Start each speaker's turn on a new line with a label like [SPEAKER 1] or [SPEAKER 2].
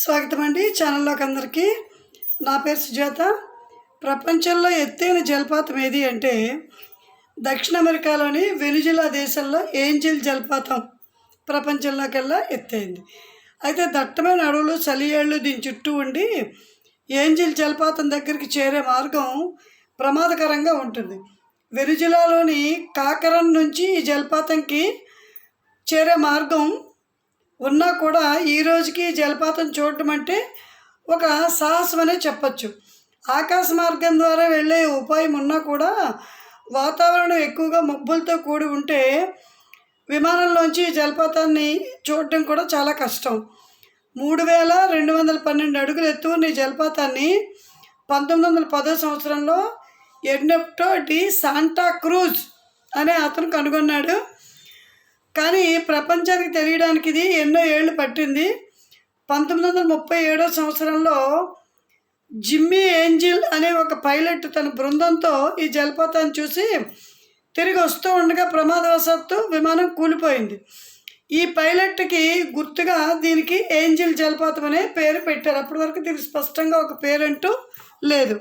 [SPEAKER 1] స్వాగతం అండి. ఛానల్లోకి అందరికీ నా పేరు సుజాత. ప్రపంచంలో ఎత్తైన జలపాతం ఏది అంటే దక్షిణ అమెరికాలోని వెనుజులా దేశంలో ఏంజిల్ జలపాతం ప్రపంచంలోకెల్లా ఎత్తైంది. అయితే దట్టమైన అడవులు చలియేళ్ళు దీని చుట్టూ ఉండి ఏంజిల్ జలపాతం దగ్గరికి చేరే మార్గం ప్రమాదకరంగా ఉంటుంది. వెనుజులాలోని కాకరం నుంచి ఈ జలపాతంకి చేరే మార్గం ఉన్నా కూడా ఈ రోజుకి జలపాతం చూడటం అంటే ఒక సాహసం అనే చెప్పచ్చు. ఆకాశ మార్గం ద్వారా వెళ్ళే ఉపాయం ఉన్నా కూడా వాతావరణం ఎక్కువగా మబ్బులతో కూడి ఉంటే విమానంలోంచి ఈ జలపాతాన్ని చూడటం కూడా చాలా కష్టం. మూడు వేల రెండు వందల పన్నెండు అడుగులు ఎత్తు ఉన్న ఈ జలపాతాన్ని పంతొమ్మిది వందల పదో సంవత్సరంలో ఎడ్నెప్టో డి శాంటా క్రూజ్ అనే అతను కనుగొన్నాడు. కానీ ప్రపంచానికి తెలియడానికి ఇది ఎన్నో ఏళ్ళు పట్టింది. పంతొమ్మిది వందల ముప్పై ఏడో సంవత్సరంలో జిమ్మీ ఏంజిల్ అనే ఒక పైలట్ తన బృందంతో ఈ జలపాతాన్ని చూసి తిరిగి వస్తూ ఉండగా ప్రమాదవశాత్తు విమానం కూలిపోయింది. ఈ పైలట్కి గుర్తుగా దీనికి ఏంజిల్ జలపాతం అనే పేరు పెట్టారు. అప్పటి వరకు దీనికి స్పష్టంగా ఒక పేరంటూ లేదు.